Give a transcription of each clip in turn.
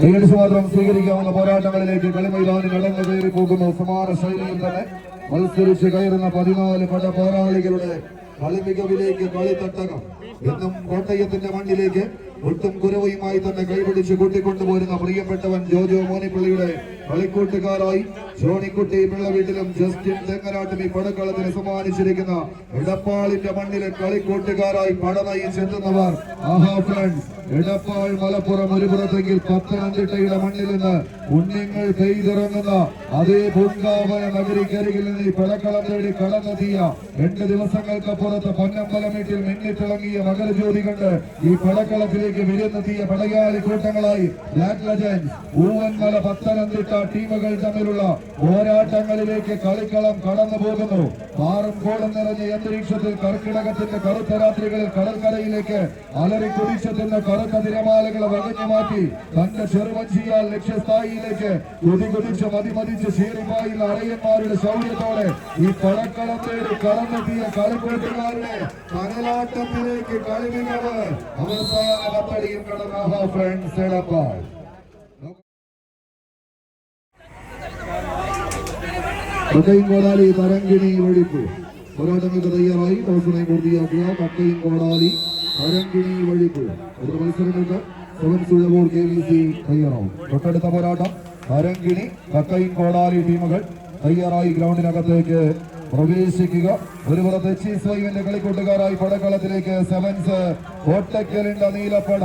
ഏകദേശം മാത്രം സ്വീകരിക്കാവുന്ന പോരാട്ടങ്ങളിലേക്ക് കളിമൈതാനം കടന്നു കയറി പോകുന്നു സമാന ശൈലിയിൽ തന്നെ മത്സരിച്ച് കയറുന്ന പതിനാല് പട പോരാളികളുടെ കളി മികവിലേക്ക് കളി തട്ടകം എന്നും കോട്ടയത്തിന്റെ മണ്ണിലേക്ക് ഒട്ടും കുരവയുമായി തന്നെ കൈപിടിച്ച് കൂട്ടിക്കൊണ്ടുപോരുന്ന പ്രിയപ്പെട്ടവൻ ജോജോ മോനിപ്പള്ളിയുടെ കളിക്കൂട്ടുകാരായി ജോണിക്കുട്ടി പിള്ളവീട്ടിലും ജസ്റ്റിൻ തെങ്ങനാട്ടും ഈ പടക്കളത്തിന് സമ്മാനിച്ചിരിക്കുന്ന ഇടപ്പാളിന്റെ മണ്ണിലെ കളിക്കൂട്ടുകാരായി പട നയിച്ചെത്തുന്നവർ ആഹാ ഇടപ്പാൾ മലപ്പുറം ഒരു പുറത്തെങ്കിൽ പത്തനംതിട്ടയുടെ മണ്ണിൽ നിന്ന് പുണ്യങ്ങൾ പെയ്തിറങ്ങുന്ന അതേ പൂങ്കാവന നഗരിക്കരികിൽ നിന്ന് ഈ പടക്കളം തേടി കടന്നെത്തിയ രണ്ട് ദിവസങ്ങൾക്കപ്പുറത്ത് പൊന്നമ്പലം വീട്ടിൽ മിന്നിത്തിളങ്ങിയ മകരജ്യോതി കണ്ട് ഈ പടക്കളത്തിലേക്ക് വിരുന്നെത്തിയ പടയാളി കൂട്ടങ്ങളായി ബ്ലാക്ക് ലജൻസ് ഊവൻമല പത്തനംതിട്ട ടീമുകൾ തമ്മിലുള്ള പോരാട്ടങ്ങളിലേക്ക് കളിക്കളം കടന്നു പോകുന്നു. മാറും കോടും നിറഞ്ഞ അന്തരീക്ഷത്തിൽ കർക്കിടകത്തിന്റെ കറുത്ത രാത്രികളിൽ കടൽക്കരയിലേക്ക് അലറി കുടിച്ചെത്തുന്ന കറുത്ത തിരമാലകളെ വകഞ്ഞു മാറ്റി തന്റെ ചെറുവഞ്ചിയാൽ ലക്ഷ്യസ്ഥായിയിലേക്ക് കുതി കുതിച്ച് മതിമതിച്ച് ശീറിപ്പായിൽ അറയന്മാരുടെ ശൗര്യത്തോടെ ഈ പടക്കളം തേടി കടന്നെത്തിയ കളിക്കൂട്ടുകാരുടെ കടലാട്ടത്തിലേക്ക് കളിമികവ് അവസാന പത്തടിയും കടന്ന. ഫ്രണ്ട്സ് കക്കയും കോടാലി തരങ്കിണി വഴിപ്പ്. പോരാട്ടങ്ങൾക്ക് തയ്യാറായി. ടോസിനെ പൂർത്തിയാക്കുക കക്കയും കോടാലി തരങ്കിണി വഴിപ്പ്. ഒരു മത്സരങ്ങൾക്ക് സെവൻ കെ വി സി തയ്യാറാവും. തൊട്ടടുത്ത പോരാട്ടം തരങ്കിണി കക്കയും കോടാലി ടീമുകൾ തയ്യാറായി ഗ്രൗണ്ടിനകത്തേക്ക് പ്രവേശിക്കുക. ഒരു പുറത്ത് എച്ച് കളിക്കൂട്ടുകാരായി പടക്കളത്തിലേക്ക് സെവൻസ് കോട്ടക്കലിന്റെ നീലപ്പട.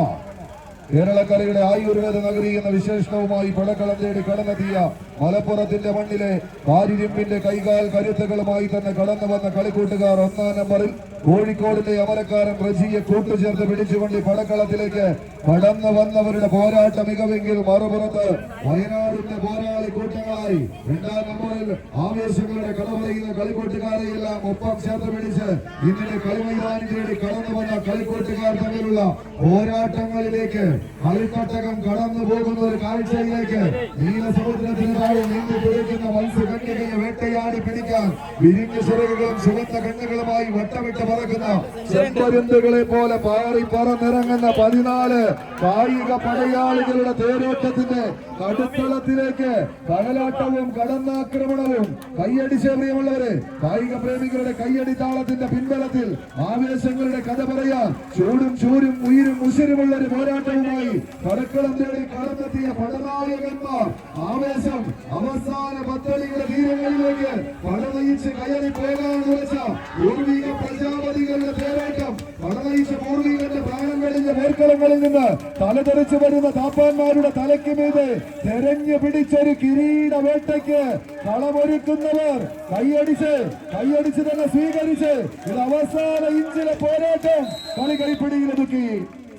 കേരളക്കരയുടെ ആയുർവേദ നഗരി എന്ന വിശേഷണവുമായി പടക്കളം തേടി കടന്നെത്തിയ മലപ്പുറത്തിന്റെ മണ്ണിലെ കാരിരിമ്പിന്റെ കൈകാൽ കരുത്തുകളുമായി തന്നെ കടന്നു വന്ന കളിക്കൂട്ടുകാർ ഒന്നാം നമ്പറിൽ കോഴിക്കോടിന്റെ അമരക്കാരൻ റജിയെ കൂട്ടുചേർത്ത് പിടിച്ചുകൊണ്ട് പടക്കളത്തിലേക്ക് കടന്നു വന്നവരുടെ പോരാട്ട മികവെങ്കിൽ മറുപുറത്ത് വയനാടിന്റെ പോരാളി കൂട്ടങ്ങളായി. രണ്ടാം നമ്പറിൽ ആവേശങ്ങളുടെ കടമറിയുന്ന കളിക്കൂട്ടുകാരെയെല്ലാം ഒപ്പം ചേർത്ത് പിടിച്ച് ഇന്നലെ കളിമൈതാനം തേടി കടന്നു വന്ന കളിക്കൂട്ടുകാർ തമ്മിലുള്ള പോരാട്ടങ്ങളിലേക്ക് കളിത്തട്ടകം കടന്നു പോകുന്ന ഒരു കാഴ്ചയിലേക്ക് നീലസമുദ്രത്തിന് താഴെ നീണ്ടു പിടിക്കുന്ന മത്സ്യകന്യകയെ വേട്ടയാടി പിടിക്കാൻ വിരിഞ്ഞ ചിറകുകളും ചുവന്ന കണ്ണുകളുമായി വട്ടമിട്ട് പറക്കുന്ന ചെമ്പരുന്തുകളെ പോലെ പാറി പറന്നിറങ്ങുന്ന പതിനാല് കായിക പടയാളികളുടെ തേരോട്ടത്തിന്റെ കടുത്തളത്തിലേക്ക് കടലാട്ടവും കടന്നാക്രമണവും കയ്യടി ചേർന്നുള്ളവരെ കായിക പ്രേമികളുടെ കയ്യടി താളത്തിന്റെ പിൻബലത്തിൽ ആവേശങ്ങളുടെ കഥ പറയാൻ ചൂടും ചൂരും ഉയരും ഉശിരുമുള്ള ഒരു പോരാട്ടവുമായി കടക്കളം തേടി കടന്നെത്തിയ പടനായകന്മാർ. ആവേശം അവസാന പത്തടിയുടെ തീരങ്ങളിലേക്ക് പടനയിച്ച് കയറി പോകാൻ ഉറച്ച പൂർവിക പ്രജാപതികളുടെ തേരോട്ടം പടനയിച്ച പൂർവികന്റെ പ്രാണം മേൽക്കളങ്ങളിൽ നിന്ന് തലതെറിച്ചു വരുന്ന താപ്പാന്മാരുടെ തലയ്ക്ക് മീതെ തെരഞ്ഞു പിടിച്ചൊരു കിരീട വേട്ടയ്ക്ക് കളമൊരുക്കുന്നവർ കൈയടിച്ച് കൈയടിച്ച് തന്നെ സ്വീകരിച്ച് ഇത് അവസാന ഇഞ്ചിലെ പോരാട്ടം കളി കൈപ്പിടിയിലൊതുക്കി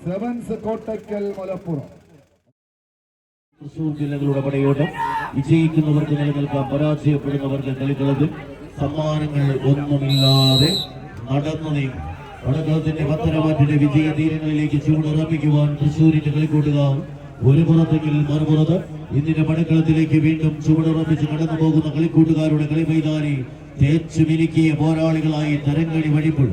സെവൻസ് കോട്ടയ്ക്കൽ മലപ്പുറം. തൃശൂർ ജില്ലകളുടെ പടയോട്ടം. വിജയിക്കുന്നവർക്ക് നിലനിൽക്കാം പരാജയപ്പെടുന്നവർക്ക് കളിക്കളത്തിൽ സമ്മാനങ്ങൾ ഒന്നുമില്ലാതെ നടന്നു നീങ്ങും. പടക്കളത്തിന്റെ പത്തനമാറ്റിന്റെ വിജയ തീരങ്ങളിലേക്ക് ചൂടുറപ്പിക്കുവാൻ തൃശൂരിന്റെ കളിക്കൂട്ടുകാർ ഒരു പുറത്തെങ്കിൽ മറുപുറത്ത്. ഇന്നിന്റെ പടക്കളത്തിലേക്ക് വീണ്ടും ചുവടുറപ്പിച്ച് കടന്നു പോകുന്ന കളിക്കൂട്ടുകാരുടെ കളിമൈതാനി തേച്ചു മിനുക്കിയ പോരാളികളായി തരങ്ങണി വഴിപ്പോൾ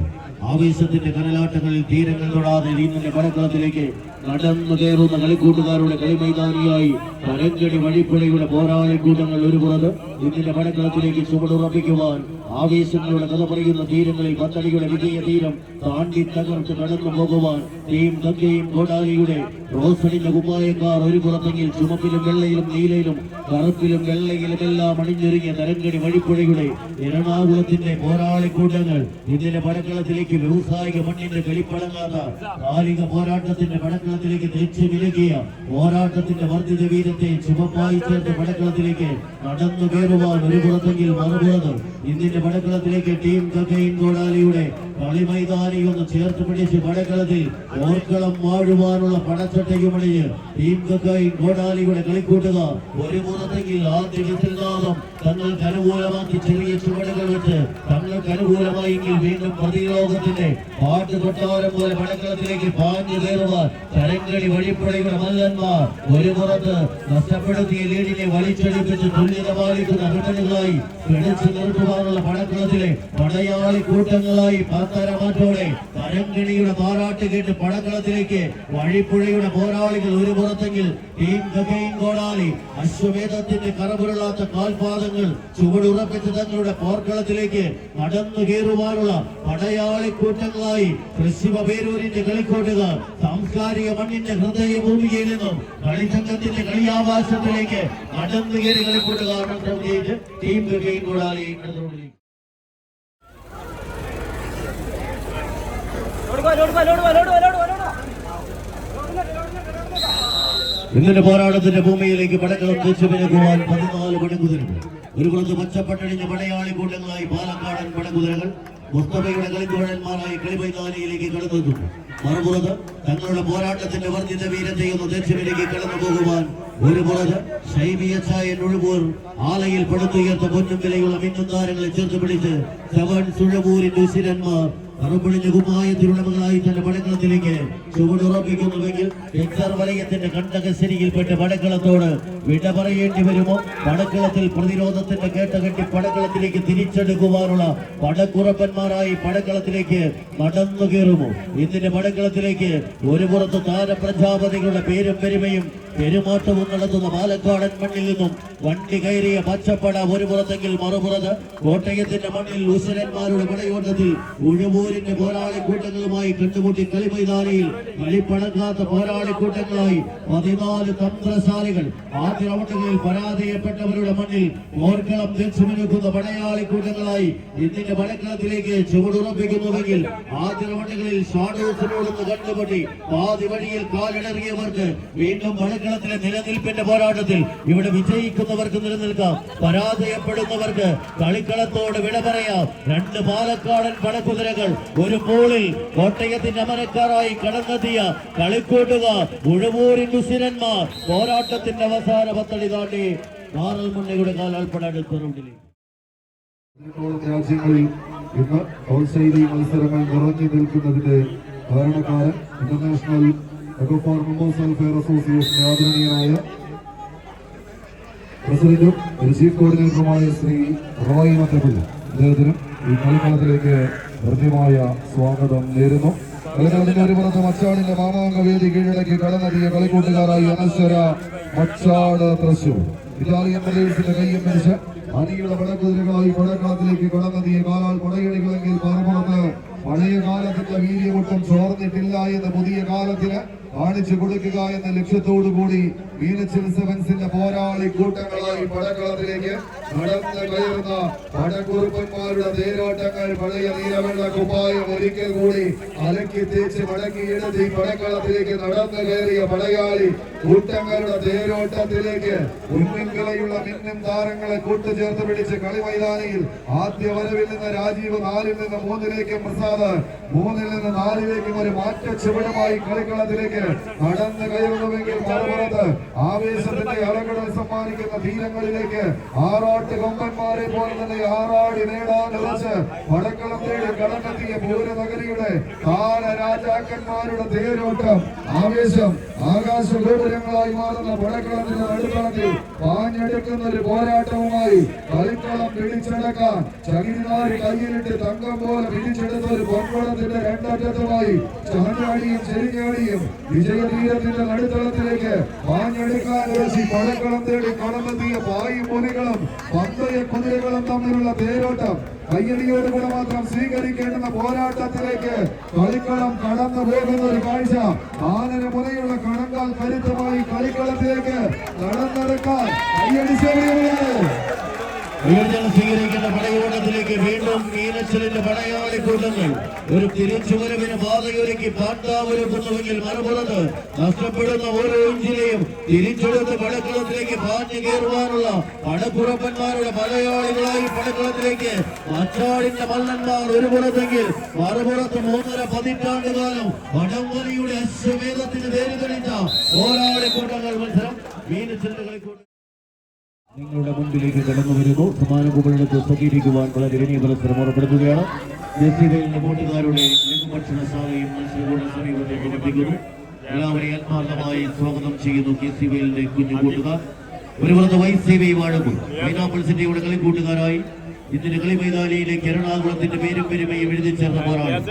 ആവേശത്തിന്റെ കനലാട്ടങ്ങളിൽ തീരങ്ങൾ തൊടാതെ ഇന്നിന്റെ പടക്കളത്തിലേക്ക് നടന്നു കയറുന്ന കളിക്കൂട്ടുകാരുടെ കളിമൈതാനിയായി തരങ്കടി വഴിപ്പുഴയുടെ പോരാളി കൂട്ടങ്ങൾ ഒരു പുറത്ത് ഇന്നിന്റെ പടക്കളത്തിലേക്ക് ചുവടുറപ്പിക്കുവാൻ ആവേശങ്ങളുടെ കഥ പറയുന്ന തീരങ്ങളിൽ പത്തടിയുടെ വിജയ തീരം താണ്ടി തകർത്ത് കടന്നു പോകുവാൻ ടീം തങ്കയും കോടാലിയുടെ റോസണിന്റെ കുമ്പായക്കാർ ഒരു പുറത്തെങ്കിൽ ചുമപ്പിലും വെള്ളയിലും നീലയിലും കറുപ്പിലും വെള്ളയിലും എല്ലാം അണിഞ്ഞൊരുങ്ങിയ തരങ്കടി വഴിപ്പുഴയുടെ എറണാകുളത്തിന്റെ പോരാളി കൂട്ടങ്ങൾ ഇതിന്റെ പടക്കളത്തിലേക്ക് വ്യവസായിക മണ്ണിന്റെ കളിപ്പടങ്ങാത്ത കാലിക പോരാട്ടത്തിന്റെ പടക്കളത്തിലേക്ക് തിരിച്ചു വിലകിയ പോരാട്ടത്തിന്റെ വർദ്ധിത വീരത്തെ ചുമപ്പായി ചേർത്ത് പടക്കളത്തിലേക്ക് നടന്നു കയറുവാൻ ഒരു പുറത്തെങ്കിൽ മറുപുറത്ത് ഇന്ത്യന്റെ വടക്കളത്തിലേക്ക് ടീം കക്കയിൻ കോടാലിയുടെ കളിമൈതാനി ഒന്ന് ചേർത്ത് പിടിച്ച് പടക്കളത്തിൽ ഓർക്കളം വാഴുവാനുള്ള പടച്ചട്ടയുമണിഞ്ഞ് ടീം കക്കയിൻ കോടാലിയുടെ കളിക്കൂട്ടുക. ഒരു പുറത്തെങ്കിൽ ആദ്യ വിസിൽനാദം തങ്ങൾക്ക് അനുകൂലമാക്കി ചെറിയ ചുവടുകൾ വെച്ച് തങ്ങൾക്ക് അനുകൂലമായെങ്കിൽ വീണ്ടും പ്രതിരോധത്തിന്റെ പാട്ട് കൊട്ടാരം പോലെ വടക്കളത്തിലേക്ക് പാഞ്ഞു കയറുവാൻ കരങ്ങളി വഴിപ്പുഴയുടെ മല്ലന്മാർ ഒരു പുറത്ത് നഷ്ടപ്പെടുത്തിയ ലീഡിനെ വലിച്ചടിപ്പിച്ച് തുല്യത പാലിക്കുന്ന ബ്രിട്ടനുകളായി പിടിച്ചു നിർത്തുവാനുള്ള പടക്കളത്തിലെ പടയാളി കൂട്ടങ്ങളായി പത്തരമാറ്റോടെ കരങ്കിണിയുടെ പാറാട്ട് കേട്ട് പടക്കളത്തിലേക്ക് വഴിപ്പുഴയുടെ പോരാളികൾ ഒരു പുറത്തെങ്കിൽ ടീം ഗഗൈൻ കോടാളി അശ്വമേധത്തിന്റെ കറപുരളാത്ത കാൽപാദങ്ങൾ ചുവടുറപ്പിച്ച് തങ്ങളുടെ പോർക്കളത്തിലേക്ക് നടന്നു കയറുവാനുള്ള പടയാളി കൂട്ടങ്ങളായി കൃഷിമ പേരൂരിന്റെ കളിക്കോട്ടുകാർ സാംസ്കാരിക മണ്ണിന്റെ ഹൃദയഭൂമിയിൽ നിന്നും കളിസംഘത്തിന്റെ കളിയാവാസത്തിലേക്ക് അടന്നു കയറി കളിക്കൂട്ടുകാർ ടീം ക്രിക്കറ്റ് കൂടാതെ ഇന്നലെ പോരാട്ടത്തിന്റെ ഭൂമിയിലേക്ക് പടക്കളം തിരിച്ചുപിനക്കുവാൻ പതിനാല് പടകുതിരകൾ ഒരു പുറത്ത് പച്ചപ്പട്ടണിഞ്ഞ പടയാളി കൂട്ടങ്ങളായി പാലക്കാടൻ പടകുതിരകൾ മുസ്തഫയുടെ കളിത്തോഴന്മാരായി കളിമൈതാനിയിലേക്ക് കടന്നെത്തുന്നു മറുപുറത്ത് തങ്ങളുടെ പോരാട്ടത്തിന്റെ വർദ്ധിത വീരതയും ഉദ്ദേശത്തിലേക്ക് കടന്നു പോകുവാൻ ഒരു പുറത്ത് ശൈബിയച്ചായൻ ആലയിൽ പടുത്തുയർത്ത പൊന്നും വിലയുള്ള മിന്നും താരങ്ങളെ ചേർത്ത് പിടിച്ച് സെവൻ സുഴവൂരിന്റെ ഉസിരന്മാർ മറുപടിഞ്ഞ കുപ്പായത്തിലുള്ളവകളായി തന്റെ പടക്കളത്തിലേക്ക് ചുവടുറപ്പിക്കുന്നുവെങ്കിൽ എക്സർ വലയത്തിന്റെ കണ്ടകശരിയിൽപ്പെട്ട പടക്കളത്തോട് വിട പറയേണ്ടി വരുമോ? പടക്കളത്തിൽ പ്രതിരോധത്തിന്റെ കേട്ടകെട്ടി പടക്കളത്തിലേക്ക് തിരിച്ചെടുക്കുവാനുള്ള പടക്കുറപ്പന്മാരായി പടക്കളത്തിലേക്ക് നടന്നു കയറുമോ? ഇതിന്റെ പടക്കളത്തിലേക്ക് ഒരു പുറത്ത് താരപ്രജാപതികളുടെ പേരും പെരുമയും പെരുമാറ്റവും നടത്തുന്ന പാലക്കാടൻ മണ്ണിൽ നിന്നും വണ്ടി കയറിയ പച്ചപ്പട ഒരു പുറത്തെങ്കിൽ മറുപുറത്ത് കോട്ടയത്തിന്റെ മണ്ണിൽ ഉസരന്മാരുടെ പടയോട്ടത്തിൽ ഉഴുവൂരിന്റെ പോരാളി കൂട്ടങ്ങളുമായി കണ്ടുമുട്ടി കളിമൈതാനിയിൽ കളിപ്പടക്കാത്ത പോരാളി കൂട്ടങ്ങളായി പതിനാല് തന്ത്രശാലികൾ ആദ്യ റൗണ്ടുകളിൽ പരാജയപ്പെട്ടവരുടെ മണ്ണിൽ ഓർക്കളം തിരിച്ചുമിനുക്കുന്ന പടയാളി കൂട്ടങ്ങളായി ഇതിന്റെ പടക്കളത്തിലേക്ക് ചുവടുറപ്പിക്കുന്നുവെങ്കിൽ ആദ്യ റൗണ്ടുകളിൽ ഷാഡോസിനോടൊന്ന് കണ്ടുപൊട്ടി പാതി വഴിയിൽ കാലിടറിയവർക്ക് വീണ്ടും പടക്കളത്തിലെ നിലനിൽപ്പിന്റെ പോരാട്ടത്തിൽ ഇവിടെ വിജയിക്കുന്നവർക്ക് നിലനിൽക്കാം. പരാജയപ്പെടുന്നവർക്ക് കളിക്കളത്തോട് വിട പറയാം. രണ്ട് പാലക്കാടൻ പടക്കുതിരകൾ ഒരു പോളിൽ കോട്ടയത്തിന്റെ അമരക്കാരായി കടന്നെത്തിയ കളിക്കൂട്ടുകാർ ഉഴവൂരിൻ ഉസിരന്മാർ പോരാട്ടത്തിന്റെ അവസാന പത്തടി താണ്ടി കാറൽ മുന്നയുടെ കാലാൾപ്പെടാൻ റൗണ്ടിലേക്ക്. പതിനെട്ടോളം രാജ്യങ്ങളിൽ ഇന്ന് ഔഷധി മത്സരങ്ങൾ നിറഞ്ഞു നിൽക്കുന്നതിന്റെ കാരണക്കാരൻ international eco farmers welfare association ആദരണീയനായ പ്രസിഡന്റും ഒരു ചീഫ് കോർഡിനേറ്ററുമായ ശ്രീ റോയ് മത്തപ്പിള്ള. അദ്ദേഹത്തിനും ഈ കളിക്കളത്തിലേക്ക് ഹൃദ്യമായ സ്വാഗതം നേരുന്നു. ഒരു പുറത്ത് മച്ചാടിന്റെ മാമാങ്ക വേദി കീഴടക്കി കടന്നെത്തിയ കളിക്കൂട്ടുകാരായി അനശ്വര മച്ചാട് തൃശൂർ. ഇറ്റാലിയൻ പ്രദേശത്തിന്റെ കയ്യും മരിച്ച് അണിയുടെ വടക്കുതിരകളായി പടക്കളത്തിലേക്ക് കടന്നെത്തിയ കാലാൽ പടയണികളെങ്കിൽ മറുപുറത്ത് പഴയ കാലത്തിന്റെ വീര്യമൊട്ടും ചോർന്നിട്ടില്ല എന്ന് പുതിയ കാലത്തിന് കാണിച്ചു കൊടുക്കുക എന്ന ലക്ഷ്യത്തോടു കൂടി മീനച്ചിൽ സെവൻസിന്റെ പോരാളി കൂട്ടങ്ങളായി പടക്കളത്തിലേക്ക് നടന്ന് കയറുന്ന പടക്കുറുപ്പന്മാരുടെ തേരോട്ടങ്ങൾ പഴയ നീലവെള്ള കുപ്പായം ഒരിക്കൽ കൂടി അലക്കി തേച്ച് മടക്കിയെടുത്ത് ഈ പടക്കളത്തിലേക്ക് നടന്നു കയറിയ പടയാളി കൂട്ടങ്ങളുടെ തേരോട്ടത്തിലേക്ക് ഉന്നംകളയുള്ള മിന്നും താരങ്ങളെ കൂട്ടുചേർത്ത് പിടിച്ച് കളി മൈതാനിയിൽ ആദ്യ വരവിൽ നിന്ന് രാജീവ് നാലിൽ നിന്ന് മൂന്നിലേക്കും പ്രസാദ് മൂന്നിൽ നിന്ന് നാലിലേക്കും ഒരു മാറ്റ ചുവടുമായി കളിക്കളത്തിലേക്ക് നടന്നു കയറുന്നുവെങ്കിൽ ആവേശത്തിന്റെ അലകടൽ സമ്മാനിക്കുന്ന തീരങ്ങളിലേക്ക് ആറാട്ട് കൊമ്പന്മാരെ പോലെ തന്നെ ആറാടി നേടാൻ ഉറച്ച് വടക്കളം തേടി കടന്നെത്തിയ പൂരനഗരിയുടെ കാല രാജാക്കന്മാരുടെ തേരോട്ടം. ആവേശം ആകാശ ഗോപുരങ്ങളായി മാറുന്ന വടക്കളത്തിന്റെ നടുക്കളത്തിൽ പാഞ്ഞെടുക്കുന്ന ഒരു പോരാട്ടവുമായി കളിക്കളം പിടിച്ചടക്കാൻ ചകിരിനാരി കയ്യിലിട്ട് തങ്കം പോലെ പിടിച്ചെടുത്ത ഒരു പൊൻകുളത്തിന്റെ രണ്ടറ്റത്തുമായി ചാഞ്ഞാടിയും ചെരിഞ്ഞാടിയും വിജയതീരത്തിന്റെ നടുത്തളത്തിലേക്ക് പാഞ്ഞെടുക്കാൻ ഉറച്ചി പടക്കളം തേടി കടന്നെത്തിയ പായും മുനികളും പന്തയ കുതിരകളും തമ്മിലുള്ള തേരോട്ടം കയ്യടിയോടുകൂടെ മാത്രം സ്വീകരിക്കേണ്ടുന്ന പോരാട്ടത്തിലേക്ക് കളിക്കളം കടന്നു പോകുന്ന ഒരു കാഴ്ച. ആനന മുനയുള്ള കണങ്കാൽ കരുത്തമായി കളിക്കളത്തിലേക്ക് നടന്നെടുക്കാൻ കയ്യടി സൗകര്യമുള്ളത് ഉയർജനം സ്വീകരിക്കുന്ന പടയോട്ടത്തിലേക്ക് വീണ്ടും മീനച്ചലിന്റെ പടയാളി കൂട്ടങ്ങൾ ഒരു തിരിച്ചുവരവിന് പാതയൊരുക്കി പാട്ടാവൊരുക്കുന്നുവെങ്കിൽ മറുപുറത്ത് നഷ്ടപ്പെടുന്ന ഓരോ ഇഞ്ചിലെയും തിരിച്ചെടുത്ത് പടക്കളത്തിലേക്ക് പാഞ്ഞു കയറുവാനുള്ള പടക്കുറപ്പന്മാരുടെ പടയാളികളായി പടക്കളത്തിലേക്ക് മച്ചാടിന്റെ മല്ലന്മാർ ഒരു പുറത്തെങ്കിൽ മറുപുറത്ത് മൂന്നര പതിറ്റാണ്ട് കാലം വടംവലിയുടെ അശ്വമേധത്തിന് പേര് തെളിഞ്ഞ കൂട്ടങ്ങൾ മത്സരം. മീനച്ചലിന്റെ കളിക്കൂട്ടം. നിങ്ങളുടെ മുമ്പിലേക്ക് കടന്നു വരുന്നു. സമാനകുമരത്ത് സഹകരിക്കുവാൻ വളരെ വലിയ പുരസ്കരം ഉറപ്പെടുത്തുകയാണ് ജെസ്സിവയിലെ വോട്ടുകാരുടെ ലഘുഭക്ഷണശാലയും മത്സരങ്ങളുടെ സമീപത്തേക്ക് ലഭിക്കുന്നു എല്ലാവരെയും ആത്മാർത്ഥമായി സ്വാഗതം ചെയ്യുന്നു കെ സി കുഞ്ഞു കൂട്ടുകാർ. ഒരു പുറത്ത് വൈസേവി വാഴക്കും പൈനാപ്പിൾ സിറ്റിയുടെ ഇതിന്റെ കളി മൈതാനിയിലേക്ക് പേരും പെരുമയും എഴുതി ചേർന്ന പോരാട്ടം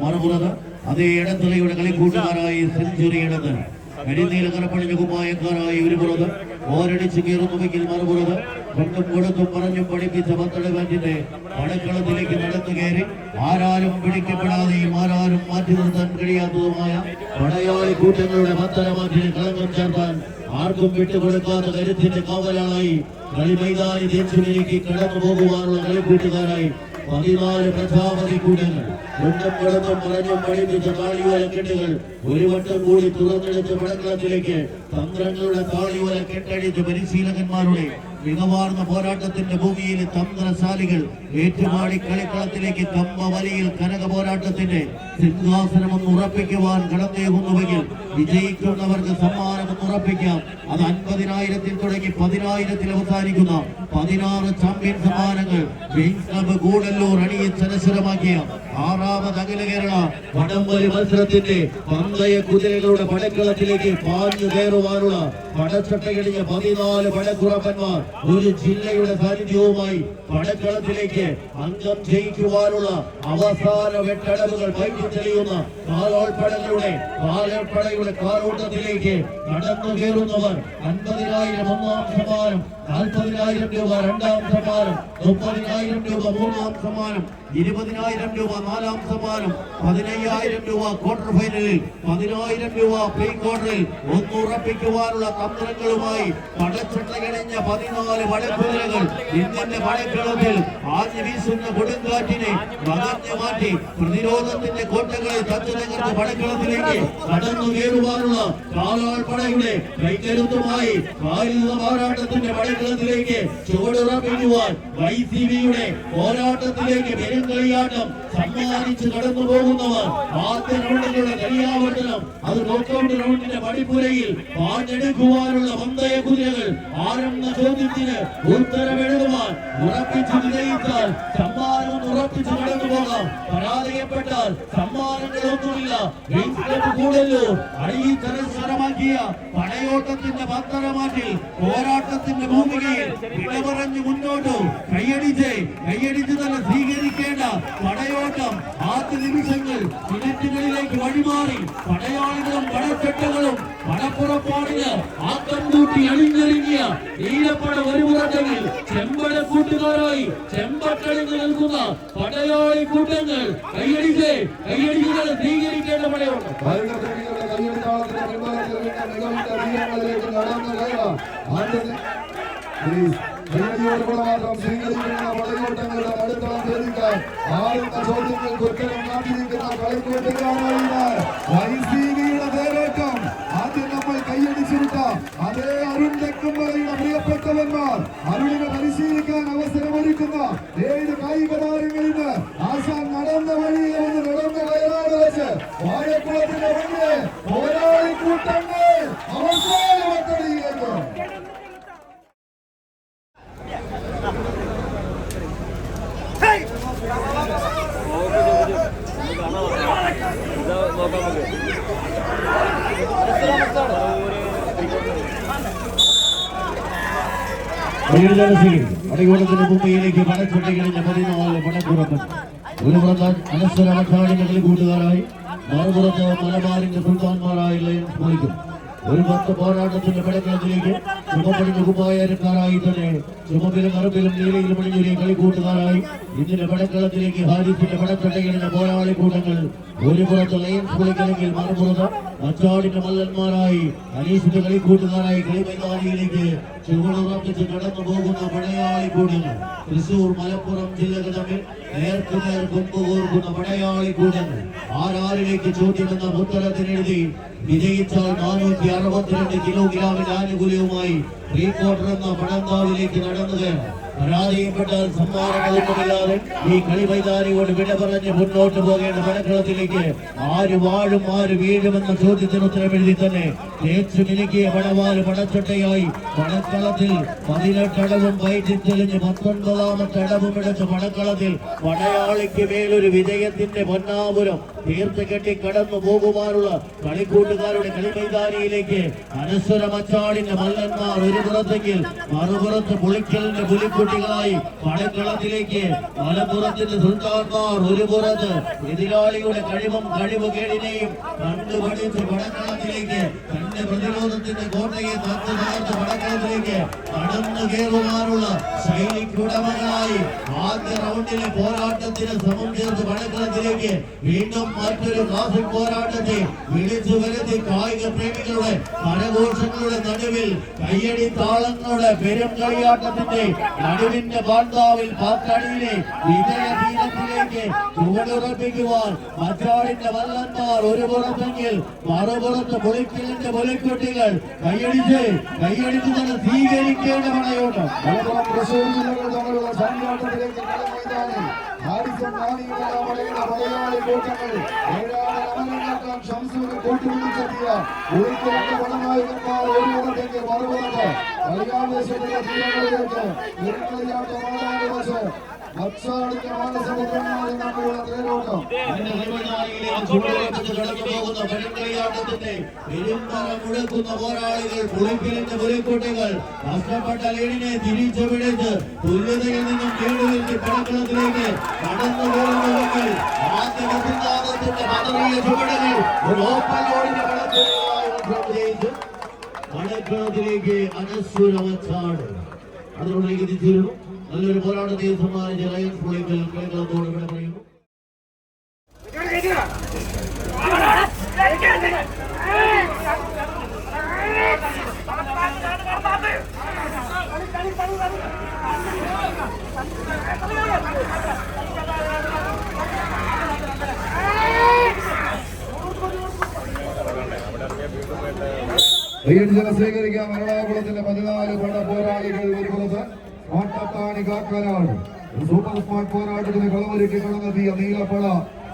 മറുപുറത്ത് അതേ ഇടത്തലയുടെ കളിക്കൂട്ടുകാരായി സെഞ്ചുറി ഇടത് കരിനീല കറപ്പണിഞ്ഞ ഒരു പുറത്ത് ഓരടിച്ച് കയറുന്നുവെങ്കിൽ മറുപുറത്ത്. കൊണ്ടും കൊടുത്തും പറഞ്ഞും പഠിപ്പിച്ച പത്തടവാറ്റിന്റെ പടക്കളത്തിലേക്ക് നടന്നു കയറി. ആരാരും പിടിക്കപ്പെടാതെയും ആരാരും മാറ്റി നിർത്താൻ കഴിയാത്തതുമായ പടയാളി കൂട്ടങ്ങളുടെ പത്തര മാറ്റിന് കളങ്കം ചേർത്താൻ ആർക്കും വിട്ടുകൊടുക്കാത്ത കരുത്തിന്റെ കാവലാളായി കളി മൈതാനി തേച്ചുവിലേക്ക് കടന്നു പോകുവാനുള്ള കളിക്കൂട്ടുകാരായി പതിനാല് പ്രജാപതി കൂട്ടങ്ങൾ. കൊണ്ടും കിടന്നും പറഞ്ഞും പഠിപ്പിച്ച കാളിയോല കെട്ടുകൾ ഒരു വട്ടം കൂടി തുറന്നെടുത്ത് പടക്കളത്തിലേക്ക് തന്ത്രങ്ങളുടെ താളിയോല കെട്ടഴിച്ച് പരിശീലകന്മാരുടെ മികവാർന്ന പോരാട്ടത്തിന്റെ ഭൂമിയിൽ തന്ത്രശാലികൾ ഏറ്റുമാടി കളിക്കളത്തിലേക്ക് കമ്പ വലിയ കനക പോരാട്ടത്തിന്റെ സിംഹാസനം ഒന്ന് ഉറപ്പിക്കുവാൻ കടന്നേകുന്നുവെങ്കിൽ വിജയിക്കുന്നവർക്ക് സമ്മാനം ഒന്ന് ഉറപ്പിക്കാം. അത് അൻപതിനായിരത്തിൽ തുടങ്ങി പതിനായിരത്തിൽ അവസാനിക്കുന്ന പതിനാറ് ചാമ്പ്യൻ സമ്മാനങ്ങൾ ക്വീൻസ് ക്ലബ്ബ് ഗൂഡല്ലൂർ അണിയിച്ചനശ്വരമാക്കിയ ആറാമത് അഖില കേരള വടംവലി മത്സരത്തിന്റെ പന്തയ കുതിരകളുടെ പടക്കളത്തിലേക്ക് പാഞ്ഞു കയറുവാനുള്ള പടച്ചട്ടയടിഞ്ഞ പതിനാല് പടക്കുറപ്പന്മാർ ഒരു ജില്ലയുടെ സാന്നിധ്യവുമായി പടക്കളത്തിലേക്ക് അംഗം ജയിക്കുവാനുള്ള അവസാന വെട്ടടവുകൾ വൈകി തെളിയുന്ന കാലോൾപ്പടകളുടെ കാലോൾപ്പടയുടെ കാലോട്ടത്തിലേക്ക് കടന്നു കയറുന്നവർ അൻപതിനായിരം ഒന്നാം സമ്മാനം നാൽപ്പതിനായിരം രൂപ രണ്ടാം സമ്മാനം മുപ്പതിനായിരം രൂപ മൂന്നാം സമ്മാനം ഇരുപതിനായിരം രൂപ നാലാം സമ്മാനം പതിനയ്യായിരം രൂപ ക്വാർട്ടർ ഫൈനലിൽ പതിനായിരം രൂപ പ്രീ ക്വാർട്ടറിൽ ഒന്നുറപ്പിക്കുവാനുള്ള തന്ത്രങ്ങളുമായി പടച്ചട്ടകണിഞ്ഞ പതിനാല് വടക്കുതിരകൾ ഇന്ത്യന്റെ മഴക്കളത്തിൽ ആഞ്ഞു വീശുന്ന കൊടുങ്കാറ്റിനെ മകഞ്ഞു മാറ്റി പ്രതിരോധത്തിന്റെ കോട്ടകളെ തച്ചു തകർത്ത് പടക്കളത്തിലേക്ക് കടന്നു കയറുവാനുള്ള കാലാൾപ്പടയുടെ കൈക്കരുത്തുമായി കായിക പോരാട്ടത്തിന്റെ പടക്കളത്തിലേക്ക് ചുവടുറപ്പിക്കുവാൻ വൈ സി ബിയുടെ പോരാട്ടത്തിലേക്ക് പെരുങ്കളിയാട്ടം സമ്മാനിച്ച് കടന്നു പോകുന്നവർ ആദ്യ റൗണ്ടിലുള്ള കളിയാവർത്തനം അത് നോക്കൌട്ട് റൗണ്ടിന്റെ പടിപ്പുരയിൽ പാഞ്ഞെടുക്കുവാനുള്ള മന്ദയ കുതിരകൾ ആരെന്ന ചോദ്യത്തിന് ഉത്തരമെഴുതുവാൻ ഉറപ്പിച്ചു വിജയിച്ചാൽ സമ്മാനം ഉറപ്പിച്ചു കടന്നു പോകാം. പരാജയപ്പെട്ടാൽ സമ്മാനങ്ങളൊന്നുമില്ല. കൂടല്ലൂർ അഴി പടയോട്ടത്തിന്റെ പത്തരമാറ്റിൽ പോരാട്ടത്തിന്റെ ഭൂമികയിൽ ഇടപറഞ്ഞ് മുന്നോട്ടു. കൈയടിച്ച് കൈയടിച്ച് തന്നെ സ്വീകരിക്കേണ്ട പടയോട്ടം ആദ്യ നിമിഷങ്ങൾ മിനിറ്റുകളിലേക്ക് വഴിമാറി പടയാളികളും പടച്ചട്ടകളും പടപ്പുറപ്പാടിന് ആക്കം കൂട്ടി അണിഞ്ഞെറിഞ്ഞിയ ഈഴപ്പട ഒരുപുറത്തെങ്കിൽ ചെമ്പട കൂട്ടുകാരായി ചെമ്പട്ടണിഞ്ഞു നിൽക്കുന്ന പടയാളി കൂട്ടങ്ങൾ. കൈയടിച്ച് കൈയടിക്കുന്നത് സ്വീകരിക്കേണ്ട കയ്യടിയോടുകൂടെ മാത്രം സ്വീകരിക്കുന്ന പടയോട്ടങ്ങളുടെ നടുത്തളം ഛേദിക്കാൻ ആറുന്ന ചോദ്യങ്ങൾക്ക് ഉത്തരം കാത്തിരിക്കുന്ന കളിക്കൂട്ടുകാരാണ് വൈസീവിയുടെ തേരോട്ടം ആദ്യം നമ്മൾ കൈയടിച്ചു വിട്ട അതേ അരുൺ തെക്കുമ്പലയുടെ പ്രിയപ്പെട്ടവന്മാർ അരുണിനെ പരിശീലിക്കാൻ അവസരമൊരുക്കുന്ന ഏഴ് കായിക താരങ്ങളിന്ന് ആശാൻ നടന്ന വഴിയിൽ ഒന്ന് നടന്ന വയനാട് വെച്ച് വാഴക്കുളത്തിന്റെ മുന്നിൽ പോരാളി കൂട്ടങ്ങൾ അവസാന വട്ടടിയിലേക്ക് അടികൂടത്തിന് മുംബൈയിലേക്ക് പടച്ചൊട്ടികളിന്റെ പതിനാല് പടക്കുറപ്പൻ ഒരു പുറത്ത് അനശ്വര അക്കാഡമികളിൽ കൂട്ടുകാരായി മറുപുറത്ത് മലബാറിന്റെ സുൽത്താൻമാരായി ലയൻസ് പോയിക്കും ഒരു പത്ത് പോരാട്ടത്തിന്റെ പടക്കളത്തിലേക്ക് ചുമപ്പണിഞ്ഞ കുപ്പായക്കാരായി തന്നെ ചുമപ്പിലും കറുപ്പിലും നീലയിലും അണിഞ്ഞൊരു കളിക്കൂട്ടുകാരായി ഇതിന്റെ പടക്കളത്തിലേക്ക് ഹാരിസിന്റെ പടച്ചട്ടകളിന്റെ പോരാളി കൂട്ടങ്ങൾ ഒരു പുറത്ത് ലയൻസ് പൊളിക്കണമെങ്കിൽ മറുപുറത്ത് അച്ചാടിന്റെ മല്ലന്മാരായി അനീഷിന്റെ കളിക്കൂട്ടുകാരായി കളിമൈതാനിയിലേക്ക് ചുവടുറപ്പിച്ച് കടന്നു പോകുന്ന പടയാളി കൂടങ്ങൾ തൃശൂർ മലപ്പുറം ജില്ലകൾ തമ്മിൽ നേർക്കുനേർ കൊമ്പ് കോർക്കുന്ന പടയാളി കൂടങ്ങൾ ആരാറിലേക്ക് ചോദ്യമെന്ന ഉത്തരത്തിനെഴുതി വിജയിച്ചാൽ നാനൂറ്റി അറുപത്തിരണ്ട് കിലോഗ്രാമിന്റെ ആനുകൂല്യവുമായി റീക്വാർട്ടർ ക്വാർട്ടർ എന്ന പടങ്കാവിലേക്ക് നടന്നു കയറാം. പരാജയപ്പെട്ടാൽ സമ്മാനങ്ങളൊന്നുമില്ലാതെ ഈ കളി മൈതാനിയോട് വിട പറഞ്ഞ് മുന്നോട്ട് പോകേണ്ട പടക്കളത്തിലേക്ക്. ആര് വാഴും ആര് വീഴുമെന്ന ചോദ്യത്തിന് ഉത്തരം എഴുതി തന്നെ തേച്ചു മിനുക്കിയ പടവാൽ പടച്ചട്ടയായി. പടക്കളത്തിൽ പതിനെട്ടടവും വയറ്റിൽ തെളിഞ്ഞ് പത്തൊൻപതാമത്തെ അടവും എടുത്ത് പടക്കളത്തിൽ പടയാളിക്ക് മേലൊരു വിജയത്തിന്റെ പൊന്നാപുരം തീർത്ത് കെട്ടി കടന്നു പോകുവാനുള്ള കളിക്കൂട്ടുകാരുടെ കളിമൈതാനിയിലേക്ക് അനശ്വര മച്ചാടിന്റെ മല്ലന്മാർ ഒരു പുറത്തെങ്കിൽ മറുപുറത്ത് പുളിക്കലിന്റെ പുലിക്കുട്ടികളായി പടക്കളത്തിലേക്ക് മലപ്പുറത്തിന്റെ സുൽത്താൻമാർ ഒരു പുറത്ത് എതിരാളിയുടെ കഴിവും കഴിവുകേടിനെയും കണ്ടുപിടിച്ച് പടക്കളത്തിലേക്ക് തന്റെ പ്രതിരോധത്തിന്റെ കോട്ടയെ തത്തു തകർത്ത് പടക്കളത്തിലേക്ക് കടന്നു കയറുവാനുള്ള ശൈലിക്കുടമകളായി ആദ്യ റൗണ്ടിലെ പോരാട്ടത്തിന് സമം ചേർത്ത് പടക്കളത്തിലേക്ക് വീണ്ടും മറ്റൊരു ക്ലാസിക് പോരാട്ടത്തെ വിളിച്ചു വരുത്തി കായിക പ്രേമികളുടെ പരഘോഷങ്ങളുടെ നടുവിൽ കയ്യടി താളങ്ങളുടെ പെരും കളിയാട്ടത്തിന്റെ നടുവിന്റെ ബാന്താവിൽ പാത്തടിയിലെ വിജയ തീരത്തിലേക്ക് ചുവടുറപ്പിക്കുവാൻ മറ്റാടിന്റെ വല്ലന്മാർ ഒരു പുറത്തെങ്കിൽ മറുപുറത്ത് പൊളിക്കലിന്റെ പൊലിക്കുട്ടികൾ കൈയടിച്ച് കൈയടിച്ച് തന്നെ സ്വീകരിക്കേണ്ട പടയോട്ടം മലപ്പുറം തൃശൂർ ജില്ലകൾ തമ്മിലുള്ള സംഘാട്ടത്തിലേക്ക് മലയുടെ മലയാളി കൂട്ടങ്ങൾ ഏഴാട് അമലങ്ങൾക്കാം ഷംസൂര് കൂട്ടുപിടിച്ചെത്തിയ ഒരിക്കലും പണനായകന്മാർ ഒരു പുറത്തേക്ക് മറുപുറത്ത് കളിയാവേശത്തിന്റെ തീരങ്ങളിലേക്ക് നിർക്കളിയാട്ടമാടാൻ വച്ച് മുഴക്കുന്ന പോരാളികൾ പുളിപ്പിലിന്റെ പുലിക്കുട്ടികൾ. നഷ്ടപ്പെട്ട ലീഡിനെ തിരിച്ചു പിടിച്ച് തുല്യതയിൽ നിന്നും കേടുവരുത്തി പടക്കളത്തിലേക്ക് കടന്നു പോകുന്നവர்கள் ആദ്യ പിന്നാദത്തിന്റെ പതറിയ ചുവടുകൾ ഒരു ഓപ്പൻ ലോഡിന്റെ പടക്കളത്തിലേക്ക് പടക്കളത്തിലേക്ക് അനശ്വരവച്ചാണ് അതിനുള്ളിലേക്ക് എത്തിച്ചേരുന്നു നല്ലൊരു പോരാട്ടത്തെ സമ്മാനിച്ച ജലയം പുളിക്കൽ കളിക്കളത്തോട് ഇവിടെ പറയുന്നു ജനം സ്വീകരിക്കാം എറണാകുളത്തിന്റെ പതിനാല് പട പോരാളികൾ ഒരു പുറത്ത് ഓട്ടത്താണി കാക്കനാട് സൂപ്പർ സ്മാർട്ട് പോരാട്ടത്തിന് കളമൊരുക്കി കടന്നെത്തിയ നീലപ്പട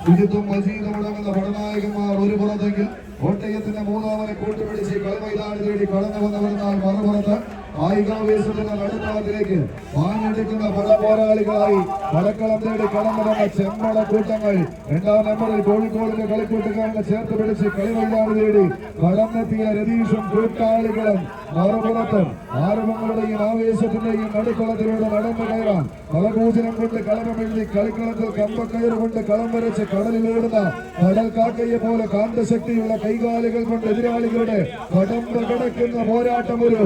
ശുചിത്വം മജീദും അടങ്ങുന്ന പടനായകന്മാർ ഒരു പുറത്തെങ്കിൽ കോട്ടയത്തിന്റെ മൂന്നാമനെ കൂട്ടുപിടിച്ച് കളിമൈതാനി തേടി കടന്നു വന്നവരെന്നാൽ മറുപുറത്ത് കായികാവേശത്തിന്റെ നടുത്തളത്തിലേക്ക് പാഞ്ഞെടുക്കുന്ന പല പോരാളികളായി പടക്കളം തേടി കടന്നു വന്ന കൂട്ടങ്ങൾ. രണ്ടാം നമ്പറിൽ കോഴിക്കോടിന്റെ കളിക്കൂട്ടുകാരനെ ചേർത്ത് പിടിച്ച് കളിമൈതാനി തേടി കടന്നെത്തിയ രതീഷും കൂട്ടാളികളും മറുപുറത്തും ആരവങ്ങളുടെയും ആവേശത്തിന്റെയും നടുക്കളത്തിലൂടെ നടന്നു കയറാൻ കളകൂചനം കൊണ്ട് കളമെഴുതി കളിക്കളത്തിൽ കമ്പക്കയറ് കൊണ്ട് കളം വരച്ച് കടൽ കാക്കയെ പോലെ കാന്തശക്തിയുള്ള കൈകാലുകൾ കൊണ്ട് എതിരാളികളുടെ കടമ്പ കിടക്കുന്ന പോരാട്ടം ഒരു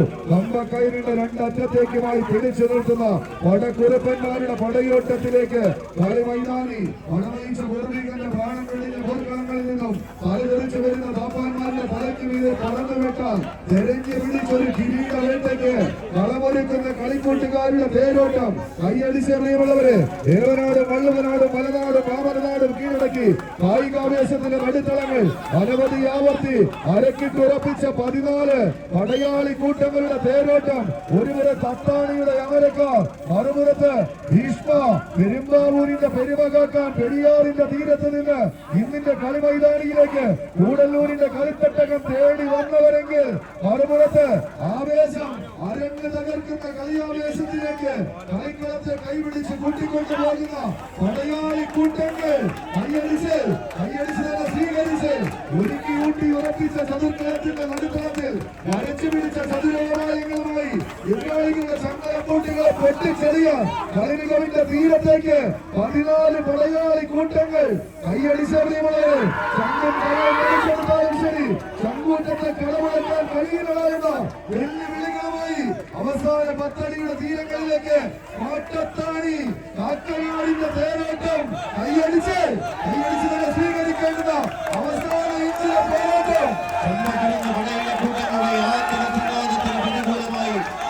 കമ്പക്കയറിന്റെ രണ്ടറ്റത്തേക്കുമായി പിടിച്ചു നിർത്തുന്ന പടക്കുരപ്പന്മാരുടെ പടയോട്ടത്തിലേക്ക് കളിമൈതാനി പടവയിച്ച പൂർവികന്റെ പ്രാണം വെളിഞ്ഞ പോർക്കളങ്ങളിൽ നിന്നും തലതെറിച്ചു വരുന്ന താപ്പാന്മാരുടെ തലയ്ക്ക് മീതെ കടന്നു വെട്ടാൻ തെരഞ്ഞു പിടിച്ചൊരു കിരീട വേട്ടയ്ക്ക് കളമൊരുക്കുന്ന കളിക്കൂട്ടുകാരുടെ തേരോട്ടം കൈയടിച്ചെറിയുമുള്ളവര് ഏവനാടും വള്ളുവനാടും മലനാടും പാമരനാടും കീഴടക്കി കായികാവേശത്തിന്റെ നടുത്തളങ്ങൾ. അനവധി ആവർത്തി അരക്കിട്ടുറപ്പിച്ച പതിനാല്. പടയാളി കൂട്ടങ്ങളുടെ തേരോട്ടം. ഒരുവരെ തത്താണിയുടെ അമരക്കാർ. മറുപുറത്ത് ഭീഷ്മ പെരുമ്പാവൂരിന്റെ പെരുമ കാക്കാൻ പെരിയാറിന്റെ തീരത്ത് നിന്ന് ഇന്നിന്റെ കളിമൈതാനിയിലേക്ക് കൂടല്ലൂരിന്റെ കളിത്തട്ടകം തേടി വന്നവരെങ്കിൽ മറുപുറത്ത് ആവേശം അരങ്ങ് തകർക്കുന്ന കളിയാവേശത്തിലേക്ക് കളിക്കളത്തെ കൈപിടിച്ച് കൂട്ടിക്കൊണ്ടു പോകുന്ന പടയാളി കൂട്ടങ്ങൾ. കൈയടിച്ച് കൈയടിച്ച് തന്നെ സ്വീകരിച്ച് ഒരുക്കി ഊട്ടി ഉറപ്പിച്ച ചതുർക്കളത്തിന്റെ നടുത്തളത്തിൽ വരച്ചു പിടിച്ച ചതുരോപായങ്ങളുമായി എതിരാളികളുടെ ചങ്ങലക്കൂട്ടുകളെ പൊട്ടിച്ചെറിയാൻ കളിമികവിന്റെ തീരത്തേക്ക് പതിനാല് പടയാളി കൂട്ടങ്ങൾ കൈയടിച്ചെറിയുമ്പോൾ ചങ്ങം കടമെടുത്താലും ശരി ചങ്കൂറ്റത്തെ കടമുഴക്കാൻ കഴിയുന്നതായിരുന്ന വെല്ലുവിളികളുമായി അവസാന പത്തടിയുടെ തീരങ്ങളിലേക്ക് മാറ്റത്താണി കാക്കനാടിന്റെ തേരോട്ടം. കൈയടിച്ച് കൈയടിച്ച് തന്നെ സ്വീകരിക്കേണ്ടത് അവസാന ഇഞ്ചിലെ പോരാട്ടം.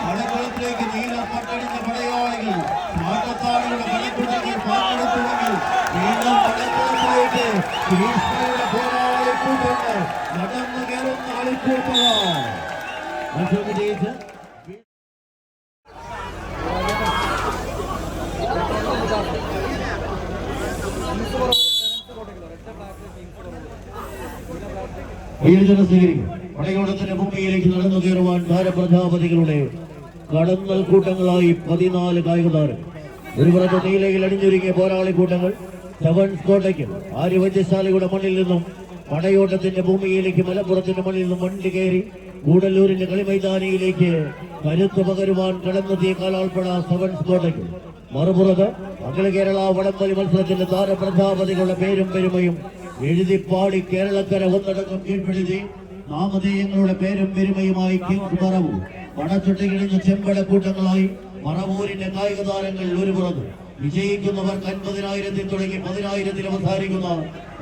പടക്കളത്തിലേക്ക് നീല പട്ടടിച്ച പടയാളികൾ മാട്ടത്താടിയുടെ പടക്കൂട്ടങ്ങൾ പാഞ്ഞെടുത്തുവെങ്കിൽ വീണ്ടും പടക്കളത്തിലേക്ക് ഭീഷ്മയുടെ പോരാളി നടന്നു കയറുന്ന കളിക്കൂട്ടുകാർ വീരജന സ്വീകരിക്കും. പടയോടത്തിന്റെ ഭൂമിയിലേക്ക് നടന്നു കയറുവാൻ താരപ്രജാപതികളുടെ കടന്നൽ കൂട്ടങ്ങളായി പതിനാല് കായിക താരം ഒരു പുറത്ത് നീലയിൽ അണിഞ്ഞൊരുങ്ങിയ പോരാളി കൂട്ടങ്ങൾ സെവൻസ് കോട്ടയ്ക്കും ആര്യവൈദ്യശാലയുടെ മണ്ണിൽ നിന്നും പടയോട്ടത്തിന്റെ ഭൂമിയിലേക്ക് മലപ്പുറത്തിന്റെ മണ്ണിൽ നിന്നും വണ്ടി കയറി കൂടല്ലൂരിന്റെ കളിമൈതാനിയിലേക്ക് കരുത്ത് പകരുവാൻ കടന്നെത്തിയ കാലാൾപ്പട സെവൻസ് കോട്ടയ്ക്ക്. മറുപുറത്ത് അഖില കേരള വടംവലി മത്സരത്തിന്റെ താരപ്രഭാപതികളുടെ പേരും പെരുമയും എഴുതിപ്പാടി കേരളക്കര ഒന്നടക്കം കീഴ്പ്പെടുത്തി നാമധേയങ്ങളുടെ പേരും പെരുമയുമായി മറവു പറവു പടച്ചുട്ടികിഴിഞ്ഞ ചെമ്പട കൂട്ടങ്ങളായി മറവൂരിന്റെ കായിക താരങ്ങൾ ഒരു പുറത്ത്. വിജയിക്കുന്നവർക്ക് അൻപതിനായിരത്തിൽ തുടങ്ങി പതിനായിരത്തിൽ അവസാനിക്കുന്ന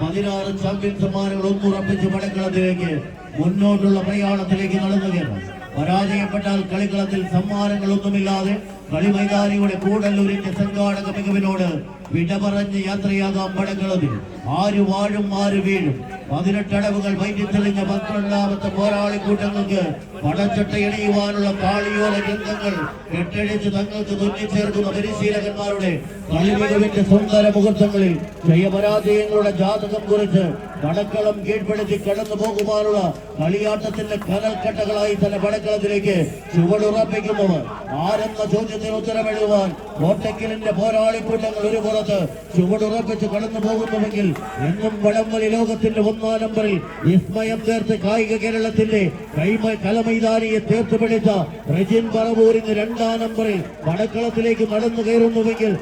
പതിനാറ് ചാമ്പ്യൻ സമ്മാനങ്ങൾ ഒന്നുറപ്പിച്ച് പടക്കളത്തിലേക്ക് മുന്നോട്ടുള്ള പ്രയാണത്തിലേക്ക് നടന്നു കയറാം. പരാജയപ്പെട്ടാൽ കളിക്കളത്തിൽ സമ്മാനങ്ങളൊന്നുമില്ലാതെ കളി മൈതാനിയുടെ കൂടല്ലൂരിന്റെ സംഘാടക മികവിനോട് വിട പറഞ്ഞ് യാത്രയാകാം പടക്കളത്തിൽ ആര് വാഴും ആര് വീഴും. പതിനെട്ടടവുകൾ വൈദ്യുതെളിഞ്ഞ പന്ത്രണ്ടാമത്തെ പോരാളി കൂട്ടങ്ങൾക്ക് പടച്ചട്ട ഇണയുവാനുള്ള കാളിയോല രംഗങ്ങൾ കെട്ടഴിച്ച് തങ്ങൾക്ക് തുന്നിച്ചേർക്കുന്ന പരിശീലകന്മാരുടെ കളിമികവിന്റെ സുന്ദര മുഹൂർത്തങ്ങളിൽ ജയപരാജയങ്ങളുടെ ജാതകം കുറിച്ച് പടക്കളം കീഴ്പ്പെടുത്തി കടന്നു പോകുവാനുള്ള കളിയാട്ടത്തിന്റെ കനൽക്കട്ടകളായി തന്നെ പടക്കളത്തിലേക്ക് ചുവടുറപ്പിക്കുന്നവർ ആരെന്ന ചോദ്യത്തിന് ഉത്തരമെഴുതുവാൻ കോട്ടക്കലിന്റെ പോരാളിപ്പുറ്റങ്ങൾ ഒരു പുറത്ത് ചുവടുറപ്പിച്ച് കടന്നു പോകുന്നുവെങ്കിൽ എന്നും വടംവലി ലോകത്തിന്റെ ഒന്നാം നമ്പറിൽ വിസ്മയം തീർത്ത് കായിക കേരളത്തിന്റെ കൈമ കലമൈതാനിയെ തീർത്ത് പിടിച്ച റജിൻ പറവൂരിന് രണ്ടാം നമ്പറിൽ വടക്കളത്തിലേക്ക് നടന്നു കയറുന്നുവെങ്കിൽ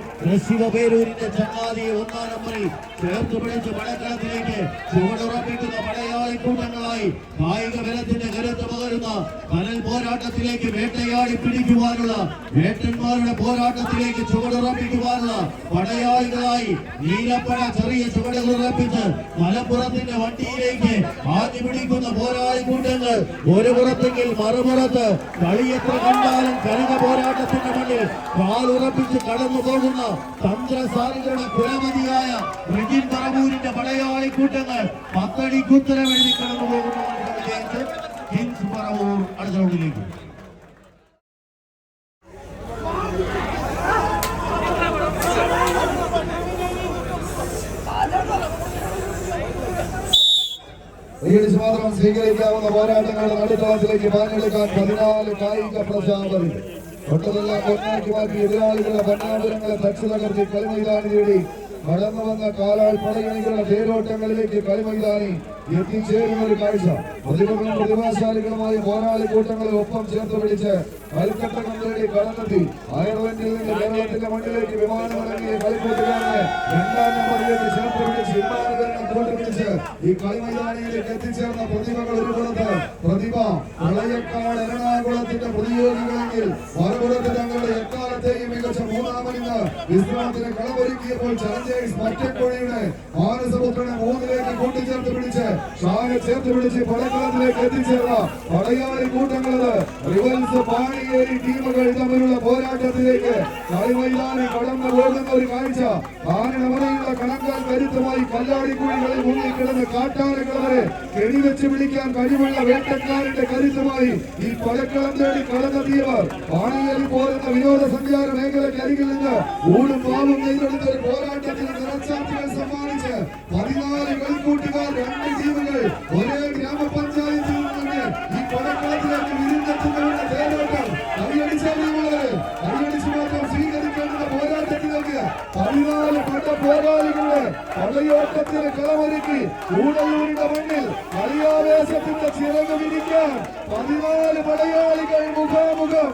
ശിവപേരൂരിന്റെ ചങ്ങാതിയെ ഒന്നാം നമ്പറിൽ ചേർത്ത് പിടിച്ച് വടക്കളത്തിലേക്ക് ചുവടുറപ്പിക്കുന്ന പടയാളി കൂട്ടങ്ങളായി കായിക ബലത്തിന്റെ കരുത്ത് പകരുന്ന കനൽ പോരാട്ടത്തിലേക്ക് വേട്ടയാടി പിടിക്കുവാനുള്ള വേട്ടന്മാരുടെ പോരാട്ടത്തിലേക്ക് ചുവടുറപ്പിക്കുവാനുള്ള പടയാളികളായി നീലപ്പട ചെറിയ ചുവടുകളുറപ്പിച്ച് മലപ്പുറത്തിന്റെ വണ്ടിയിലേക്ക് ആദ്യ പിടിക്കുന്ന പോരാളി കൂട്ടങ്ങൾ ഒരു പുറത്തെങ്കിൽ മറുപുറത്ത് കളിയെത്ര കണ്ടാലും കനക പോരാട്ടത്തിന്റെ മണ്ണിൽ കാലുറപ്പിച്ച് കടന്നു പോകുന്ന തന്ത്രസാരികളുടെ കുലമതിയായ റിജിൻ പറവൂരിന്റെ പടയാളി കൂട്ടങ്ങൾ പത്തടിക്ക് ഉത്തരം എഴുതി കടന്നു പോകുന്ന വിജയിച്ച് കിങ്സ് പറവൂർ അടുത്ത റൗണ്ടിലേക്ക് കൈയടിച്ച് മാത്രം സ്വീകരിക്കാവുന്ന പോരാട്ടങ്ങളുടെ നടുത്തളത്തിലേക്ക് പാഞ്ഞെടുക്കാൻ പതിനാല് കായിക പ്രജാപതി ഒട്ടതെല്ലാം ഒന്നാക്കി മാറ്റി എതിരാളികളുടെ ഭരണാപുരങ്ങളെ തച്ചു തകർത്തി കളിമൈതാനി നേടി. കടന്നു വന്ന കാലാൾ പടയണികളുടെ തേരോട്ടങ്ങളിലേക്ക് കളിമൈതാനി എത്തിച്ചേരുന്ന ഒരു കാഴ്ച പ്രതിഭകളും പ്രതിഭാശാലികളുമായ പോരാളി കൂട്ടങ്ങളെ ഒപ്പം ചേർത്ത് പിടിച്ച് കൽക്കട്ട നേടി കടന്നെത്തി. അയർലൻഡിൽ നിന്ന് കേരളത്തിന്റെ മണ്ണിലേക്ക് വിമാനമിറങ്ങിയ കളിക്കൂട്ടുകാരനെ രണ്ടാം നമ്പറിലേക്ക് ചേർത്ത് പിടിച്ച് വിമാനകരണം ഈ കളിമൈതാനിയിലേക്ക് എത്തിച്ചേർന്ന പ്രതിഭകൾ ഒരു പുറത്ത്. പ്രതിഭ പ്രളയക്കാട് എറണാകുളത്തിന്റെ പ്രതിയോഗികളെങ്കിൽ മറുപുറത്ത് തങ്ങളുടെ എക്കാലത്തെയും മികച്ച മൂന്നാമനിന്ന് വിശ്രമത്തിന് കളമൊരുക്കിയപ്പോൾ ചലഞ്ചേഴ്സ് മറ്റക്കൊഴിയുടെ മാനസപുത്രനെ മൂന്നിലേക്ക് കൂട്ടിച്ചേർത്ത് പിടിച്ച് ഷാനെ ചേർത്ത് പിടിച്ച് പടക്കളത്തിലേക്ക് എത്തിച്ചേർന്ന പടയാളി കൂട്ടങ്ങളത് റിവൽസ് പാണിയേരി ടീമുകൾ തമ്മിലുള്ള പോരാട്ടത്തിലേക്ക് കളിമൈതാനം കടന്നു പോകുന്ന ഒരു കാഴ്ച. ആനമറയുള്ള കണക്കാൽ കരുത്തുമായി കല്ലാടിക്കുഴികളിൽ മുങ്ങിക്കിടന്ന് കാട്ടാനകളവരെ കെടിവെച്ച് വിളിക്കാൻ കഴിവുള്ള വേട്ടക്കാരന്റെ കരുത്തുമായി ഈ പടക്കളം തേടി കടന്നെത്തിയവർ പാണിയേരി പോരുന്ന വിനോദസഞ്ചാര മേഖലയ്ക്ക് അരികിൽ നിന്ന് ഊടും പാവും നേരിടുന്ന ഒരു പോരാട്ടത്തിൽ പതിനാല് പട്ട പോരാളികളുടെ പടയോട്ടത്തിന് കളമൊരുക്കി കൂടല്ലൂരിന്റെ മണ്ണിൽ കളിയാവേശത്തിന്റെ ചിറക് വിരിക്കാൻ പതിനാല് പടയാളികൾ മുഖാമുഖം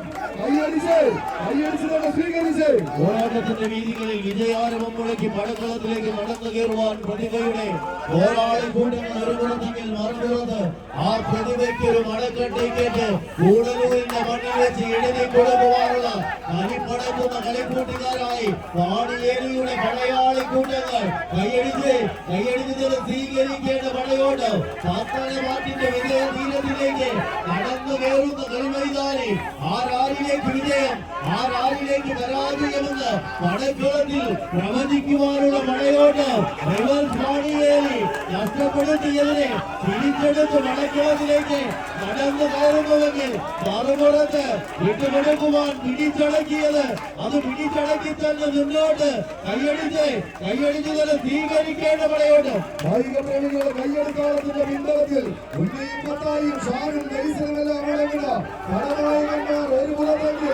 പോരാട്ടത്തിന്റെ വീതികളിൽ വിജയാരവം മുഴക്കി പടക്കളത്തിലേക്ക് നടന്നു കയറുവാൻ പ്രതിഭയുടെ പോരാളി കൂട്ടങ്ങൾ ഒരു പുറത്തെങ്കിൽ മറുപുറത്ത് ആ പ്രതിഭയ്ക്ക് ഒരു മടക്കട്ടേക്കേറ്റ് കൂടലൂരിന്റെ മണ്ണിൽ വെച്ച് എഴുതി കൊടുക്കുവാനുള്ള കളിപ്പടക്കുന്ന കളിക്കൂട്ടുകാരായി പാടിയേരിയുടെ പടയാളി കൂട്ടങ്ങൾ കൈയടിച്ച് കൈയടിച്ചത് സ്വീകരിക്കേണ്ട പടയോട്ട് സാത്താനമാറ്റിന്റെ വിജയ തീരത്തിലേക്ക് നടന്നു കയറുന്ന കളിമൈതാനി ആരാരിലേക്ക് വിജയം? ആരാരിലേക്ക് പരാജയമെന്ന് പടക്കളത്തിൽ പ്രവചിക്കുവാനുള്ള പടയോട്ട് റിവേഴ്സ് പാണിയേലി നഷ്ടപ്പെടുത്തിയതിനെ തിരിച്ചെടുത്ത് പടക്കളത്തിലേക്ക് നടന്നു കയറുന്നുവെങ്കിൽ മറുപുറത്ത് വിട്ടുകൊടുക്കുവാൻ പിടിച്ചടക്കിയത്. അത് പിടിച്ചടക്കി തന്നെ മുന്നോട്ട് കൈയടിച്ച് കൈയടിച്ച് തന്നെ സ്വീകരിക്കേണ്ട പടയോട്ട് കായിക പ്രേമികളുടെ കയ്യെടുക്കാളത്തിന്റെ പിന്തളത്തിൽ ഉന്നയും പത്തായും ഷാനും നൈസലുമെല്ലാം അടങ്ങുന്ന പടനായകന്മാർ ഒരു പുറത്തേക്ക്